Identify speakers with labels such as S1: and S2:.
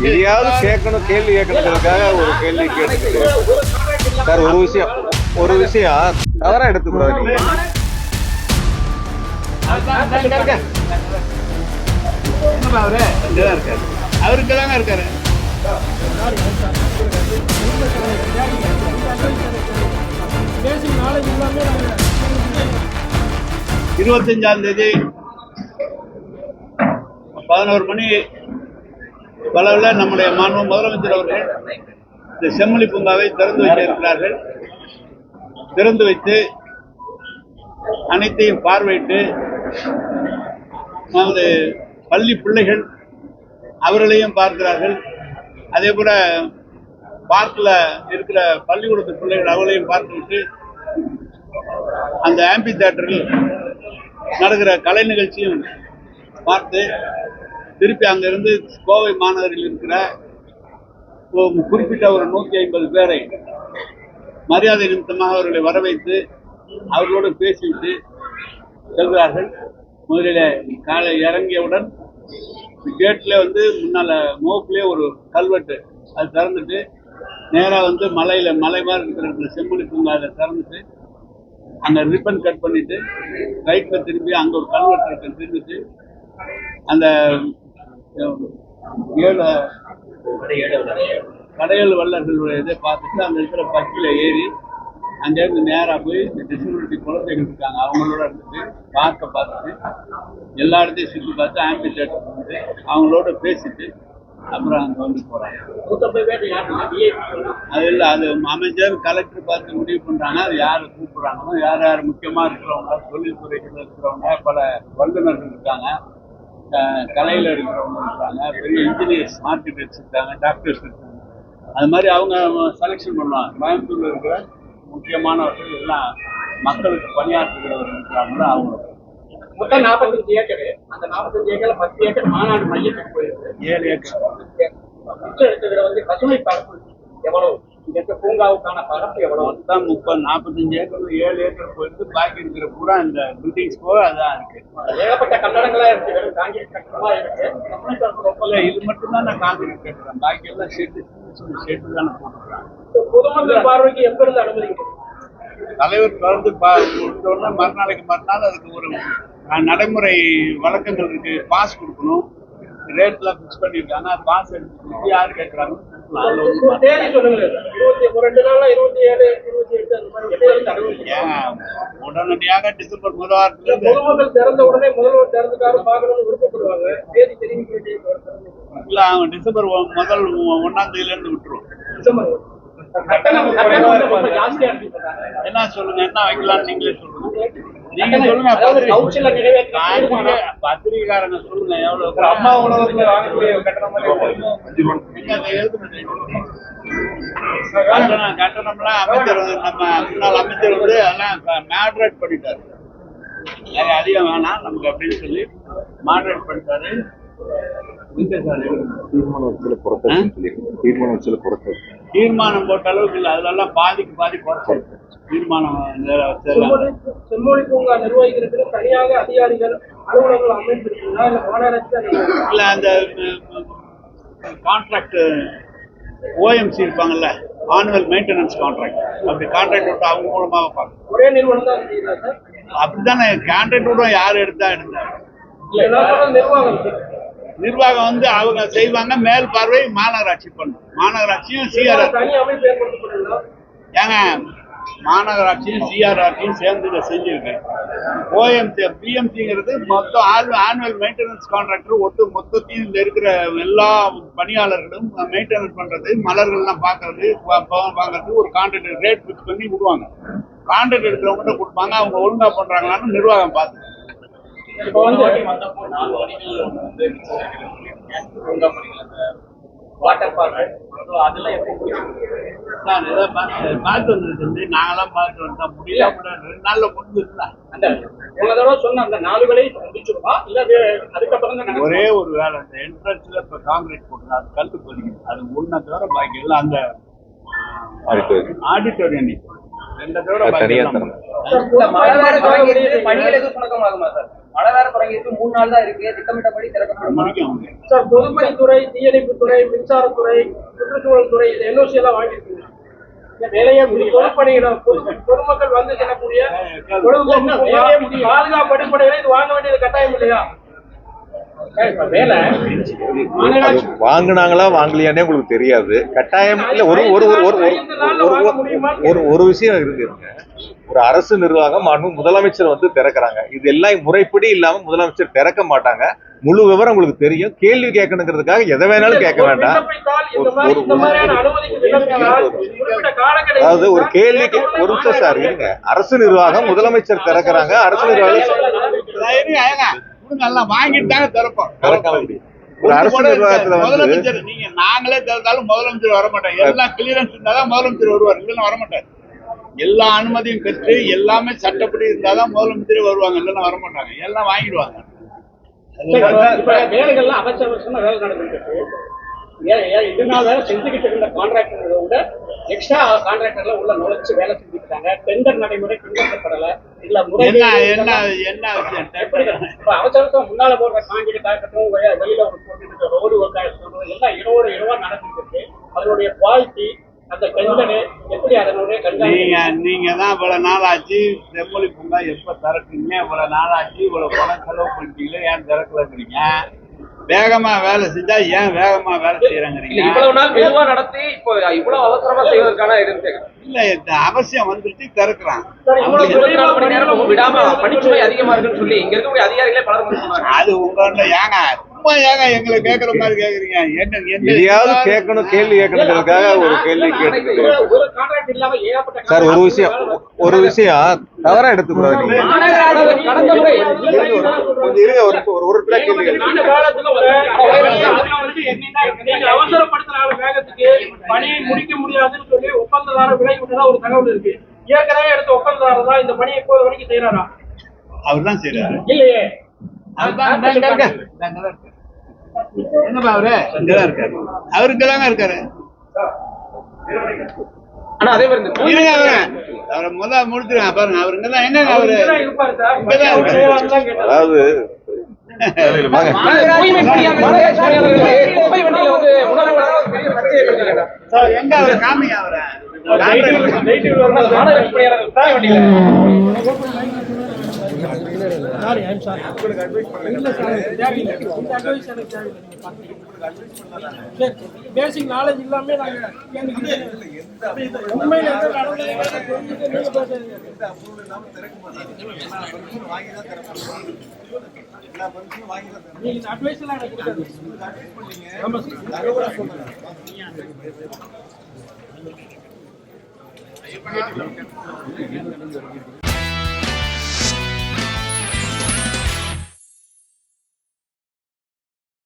S1: எதையாவது கேட்கணும் கேள்வி கேட்கணுங்கிறதுக்காக ஒரு கேள்வி கேட்டுட்டு சார் ஒரு விஷயம் ஒரு விஷயம். தவறா எடுத்துக்கூடாது
S2: அவருக்கு தாங்க இருக்காரு. இருபத்தஞ்சாம் தேதி பதினோரு மணி அளவில் நம்முடைய மாண்பு முதலமைச்சர் அவர்கள் இந்த செம்மொழி பூங்காவை திறந்து வைக்க இருக்கிறார்கள். திறந்து வைத்து அனைத்தையும் பார்வையிட்டு நமது பள்ளி பிள்ளைகள் அவர்களையும் பார்க்கிறார்கள். அதே போல பார்க்கில் இருக்கிற பள்ளிக்கூடத்து பிள்ளைகள் அவர்களையும் பார்த்துவிட்டு அந்த ஆம்பி தேட்டரில் நடக்கிற கலை நிகழ்ச்சியும் பார்த்து திருப்பி அங்கிருந்து கோவை மாநகரில் இருக்கிற குறிப்பிட்ட ஒரு நூற்றி ஐம்பது பேரை மரியாதை நிமித்தமாக அவர்களை வரவைத்து அவர்களோடு பேசிவிட்டு செல்கிறார்கள். முதலில் காலை இறங்கியவுடன் கேட்டில் வந்து முன்னால் மோப்பிலே ஒரு கல்வெட்டு அது திறந்துட்டு நேராக வந்து மலையில் மலை மாதிரி இருக்கிற இடத்துல செம்மொழி பூங்கா அதை திறந்துட்டு அந்த ரிப்பன் கட் பண்ணிட்டு ரைட்டில் திரும்பி அங்கே ஒரு கல்வெட்டு இருக்கு திரும்பிட்டு அந்த ஏழு கடையல் வல்லர்களுடைய இதை பார்த்துட்டு அந்த இருக்கிற பக்கில் ஏறி அங்கேருந்து நேராக போய் இந்த டிசபிலிட்டி குழந்தைகள் இருக்காங்க அவங்களோட இருந்துட்டு பார்க்க பார்த்துட்டு எல்லா இடத்தையும் சுற்றி பார்த்து ஆம்பிசேட்டர் வந்து அவங்களோட பேசிட்டு அப்புறம் அங்கே வந்து போகிறாங்க அது இல்லை அது அமைச்சர் கலெக்டர் பார்த்து முடிவு பண்ணுறாங்க அது யார் கூப்பிட்றாங்களோ யார் யார் முக்கியமாக இருக்கிறவங்க தொழில்துறைகள் இருக்கிறவங்க பல வல்லுநர்கள் இருக்காங்க. கலையில இருக்கிறவங்க இருக்காங்க பெரிய இன்ஜினியர்ஸ் ஆர்கிடெக்ட்ஸ் இருக்காங்க டாக்டர்ஸ் இருக்காங்க அது மாதிரி அவங்க செலெக்ஷன் பண்ணுவாங்க. கோயம்புத்தூர்ல இருக்கிற முக்கியமானவர்கள் எல்லாம் மக்களுக்கு பணியாற்றுகிறவர்கள் இருக்கிறாங்களோ அவங்க.
S3: மொத்தம் நாற்பத்தஞ்சு ஏக்கர். அந்த நாற்பத்தஞ்சு ஏக்கர்ல பத்து ஏக்கர் மாநாடு மையத்துக்கு போயிருக்கு
S2: ஏழு ஏக்கர்.
S3: மிச்சம் எடுத்ததுல வந்து பசுமை பரப்பு எவ்வளவு? இருக்க பூங்காவுக்கான பரப்பு எவ்வளவு?
S2: மொத்தம் முப்பது நாற்பத்தஞ்சு ஏக்கர் ஏழு ஏக்கர் போயிட்டு பாக்கி இருக்கிற பூரா இந்த பில்டிங்ஸ் போக அதான் இருக்கு.
S3: ஏகப்பட்ட கட்டடங்களா இருக்கு. வெறும் காங்கிரீட் கட்டடமா இருக்கு. ரொம்ப
S2: இது மட்டும் தான் நான் காங்கிரீட் கட்டுறேன் பாக்கி எல்லாம் ஷெட்டு ஷெட்டு தானே போட்டுருக்காங்க.
S3: பொதுமக்கள் பார்வைக்கு எப்ப இருந்து அனுமதிக்கும்
S2: தலைவர் தொடர்ந்து பா கொடுத்தோன்னா மறுநாளைக்கு மறுநாள் அதுக்கு ஒரு நடைமுறை வழக்கங்கள் இருக்கு. பாஸ் கொடுக்கணும். ரேட்லாம் ஃபிக்ஸ் பண்ணியிருக்காங்க. பாஸ் எடுத்து யார் கேட்குறாங்க?
S3: இருபத்தி ஏழு எட்டு
S2: உடனடியாக டிசம்பர் முதல் வாரத்துலேருந்து
S3: பொதுமக்கள் திறந்த உடனே முதல்வர் திறந்துட்டாரு பார்க்கணும்னு விருப்பப்படுவாங்க தேதி தெரிவிக்க வேண்டிய
S2: அவன் டிசம்பர் முதல் ஒன்னாம் தேதியில இருந்து விட்டுருவோம்
S3: டிசம்பர்
S2: என்ன சொல்லுங்க என்ன வைக்கலாம்னு நீங்களே சொல்லுங்க நீங்க சொல்லுங்க
S3: அதாவது கவுன்சில்ல நிறைவேற்ற
S2: பத்திரிகை- பத்திரிகைக்காரங்க சொல்லுங்க எவ்வளவு
S3: அம்மா உணவகத்துல வாங்கக்கூடிய கட்டணம்.
S2: கட்டணம் கட்டணம்லாம் அமைச்சர் நம்ம முன்னாள் அமைச்சர் வந்து அதெல்லாம் மேட்ரேட் பண்ணிட்டாரு. அதிகம் வேணாம் நமக்கு அப்படின்னு சொல்லி மாட்ரேட் பண்ணிட்டாரு?
S1: தீர்மானம்
S2: போட்ட அளவுக்கு இல்லை அதுலலாம் பாதிக்கு பாதி குறைச்சு தீர்மானம்.
S3: செம்மொழி பூங்கா நிர்வகிக்கிறதுக்கு தனியாக அதிகாரிகள் அலுவலகங்கள் அமைந்திருக்குங்களா? இல்ல மாநகராட்சி
S2: அந்த கான்ட்ராக்ட் ஓஎம்சி இருப்பாங்கல்ல ஆனுவல் மெயின்டெனன்ஸ் கான்ட்ராக்ட் அப்படி கான்ட்ராக்ட் விட்டு அவங்க மூலமாக பார்க்கணும்
S3: ஒரே நிறுவனம் தான் சார்?
S2: அப்படித்தானே கான்ட்ராக்ட் விட யார் எடுத்தா எடுத்தா
S3: இல்ல நான் சொல்றது நிர்வாகம்
S2: வந்து அவங்க செய்வாங்க மேல் பார்வை மாநகராட்சி பண்ணும் மாநகராட்சியும் சிஆர்ஆர் ஏங்க மாநகராட்சியும் சிஆர்ஆர்டியும் சேர்ந்து இதை செஞ்சிருக்கேன் ஓஎம்சி பிஎம்சிங்கிறது மொத்தம் ஆனுவல் மெயின்டெனன்ஸ் கான்ட்ராக்டர் ஒட்டு மொத்தத்தையும் இதில் இருக்கிற எல்லா பணியாளர்களும் மெயின்டெனன்ஸ் பண்ணுறது மலர்கள்லாம் பார்க்கறது ப- வாங்குறது ஒரு கான்ட்ராக்ட் ரேட் ஃபிக்ஸ் பண்ணி விடுவாங்க. கான்ட்ராக்ட் எடுக்கிறவங்ககிட்ட கொடுப்பாங்க அவங்க ஒழுங்காக பண்ணுறாங்களான்னு நிர்வாகம் பார்த்து
S3: இப்போ வந்து வாட்டர் பார்க் அதெல்லாம் எப்படி
S2: நான் இதை பார்த்து பார்த்து வந்துருக்கு நாங்களாம் பார்த்து வந்தா முடியல ரெண்டு நாள்ல முடிஞ்சிருந்தா
S3: அந்த போன தடவை சொன்ன அந்த நாலு வேலையை முடிச்சிருமா? இல்ல அது அதுக்கப்புறம் தான்
S2: ஒரே ஒரு வேலை அந்த என்ட்ரன்ஸ்ல இப்ப காங்கிரீட் போட்டு அது கல்லு பதிக்கும் அது ஒன்றை தவிர பாக்கி எல்லாம் அந்த
S1: ஆடிட்டோரியம்
S2: ஆடிட்டோரியம்
S1: அது தனியா தரணும்.
S4: இல்ல, மழை வேற தொடங்கிடுச்சு பணிகள் எதுவும் சுணக்கமாகுமா சார்? மழை வேற தொடங்கிடுச்சு மூணு நாள் தான் இருக்கு. திட்டமிட்டபடி திறக்கப்படுமா.
S3: சார் பொதுப்பணித்துறை தீயணைப்புத்துறை மின்சாரத்துறை சுற்றுச்சூழல் துறை இந்த என்ஓசி எல்லாம் வாங்கியிருக்கீங்க. இந்த வேலையை முடி- பொதுப்பணியிடம் பொது பொதுமக்கள் வந்து செல்லக்கூடிய பாதுகாப்பு அடிப்படையில் இது வாங்க வேண்டியது கட்டாயம் இல்லையா சார், இப்ப வேலை
S1: அது வாங்குனாங்களா வாங்கலையானே உங்களுக்கு தெரியாது. கட்டாயம் இல்ல ஒரு ஒரு ஒரு ஒரு விஷயம் இருக்குங்க ஒரு அரசு நிர்வாகம் முதலமைச்சர் வந்து திறக்கறாங்க. இது எல்லாம் முறைப்படி இல்லாம முதலமைச்சர் திறக்க மாட்டாங்க. முழு விவரம் உங்களுக்கு தெரியும். கேள்வி கேட்கணுங்கிறதுக்காக எதை வேணாலும் கேட்க
S3: ஒரு
S1: வேண்டாம். அதாவது ஒரு கேள்விக்கு ஒரு நிமிஷம் சார் இருங்க. அரசு நிர்வாகம் முதலமைச்சர் திறக்கறாங்க. அரசு நிர்வாகம்.
S2: கொடுங்க, எல்லாம் வாங்கிட்டு தாங்க திறப்போம் முதலமைச்சர் நீங்க நாங்களே திறந்தாலும் முதலமைச்சர் வர மாட்டாங்க எல்லாம் கிளியரன்ஸ் இருந்தாதான் முதலமைச்சர் வருவார் இல்லைன்னா வர மாட்டார் எல்லா அனுமதியும் பெற்று எல்லாமே சட்டப்படி இருந்தாதான் முதலமைச்சரே வருவாங்க இல்லைன்னா வர மாட்டாங்க எல்லாம் வாங்கிடுவாங்க.
S3: இப்ப வேலைகள்லாம் அவசரமா வேலை நடந்துட்டு இருக்கு. ஏன் ஏன் இது நாள் வேலை செஞ்சுக்கிட்டு இருந்த கான்ட்ராக்டர்களை விட எக்ஸ்ட்ரா கான்ட்ராக்டர்ல உள்ள நுழைச்சு வேலை செஞ்சுக்கிட்டாங்க. டெண்டர் நடைமுறை பின்பற்றப்படல. இல்ல முறை
S2: என்ன என்ன என்ன
S3: இப்ப அவசர அவசரம் முன்னால போடுற காங்கிரீட் ஆகட்டும் வெளியில ஒரு போட்டு ரோடு ஒர்க் ஆகட்டும் எல்லாம் இரவோட இரவா நடந்துட்டு இருக்கு. அதனுடைய குவாலிட்டி அந்த டெண்டரு எப்படி அதனுடைய
S2: நீங்க நீங்க தான் இவ்வளவு நாள் ஆச்சு செம்மொழி பூங்கா எப்ப திறக்குறீங்க? இவ்வளவு நாள் ஆச்சு இவ்வளவு பணம் செலவு பண்ணிட்டீங்களே ஏன் திறக்கலங்கிறீங்க? வேகமா வேலை செஞ்சா ஏன் வேகமா வேலை செய்யறாங்கிறீங்க?
S4: இவ்வளவு நாள் மெதுவா நடத்தி இப்போ இவ்வளவு அவசரமா செய்வதற்கான இருக்கு
S2: இல்ல இந்த அவசியம் வந்துருச்சு திறக்கிறான்.
S4: விடாம பணிச்சுமை அதிகமா இருக்குன்னு சொல்லி இங்க இருக்கக்கூடிய அதிகாரிகளே பலர்
S2: அது உங்க ஏங்க? சும்மா ஏங்க எங்களை கேக்குற மாதிரி கேக்குறீங்க. என்ன என்ன?
S1: எதையாவது கேட்கணும் கேள்வி கேட்கணுங்கிறதுக்காக ஒரு கேள்வி கேட்டு
S3: ஒரு
S1: சார் விஷயம் ஒரு விஷயம் தவறா எடுத்துக்கூடாது இருங்க ஒரு ஒரு ஒரு கேள்வி
S3: அவசரப்படுத்தினால வேகத்துக்கு பணியை முடிக்க முடியாதுன்னு சொல்லி ஒப்பந்ததாரர் விலை விட்டதா ஒரு தகவல் இருக்கு. ஏற்கனவே எடுத்த ஒப்பந்ததாரர் தான் இந்த பணியை இப்போது வரைக்கும் செய்யறாரா
S2: அவர் தான் செய்யறாரு
S3: இல்லையே.
S2: எங்கப்பா அவரு இங்கதான் இருக்காரு அவரு இங்கதாங்க இருக்காரு
S4: ஆனா அதே மாதிரி இந்த
S2: இருங்க அவரு அவரை முத முடிச்சிருங்க பாருங்க அவர் இங்கதான் எங்கங்க அவரு
S3: இங்கதான் இருப்பாரு சார்
S2: இங்கதான் இருக்காரு.
S3: செய்யறாருன்னு தான் கேட்டேன்.
S1: அதாவது வாங்க.
S4: தூய்மை பணியாளர் மாநகராட்சி வந்து உணவு வழங்க ஒரு பெரிய சர்ச்சையை ஏற்படுத்தினாங்க.
S2: சார்,
S4: மாநகராட்சி பணியாளர்கள் குப்பை வண்டியில
S3: பேசிக் நாலேஜ் இல்லாம நாங்க உண்மையில எந்த நீங்க advice எல்லாம் எனக்கு கொடுக்காதீங்க. ஆமா சார்.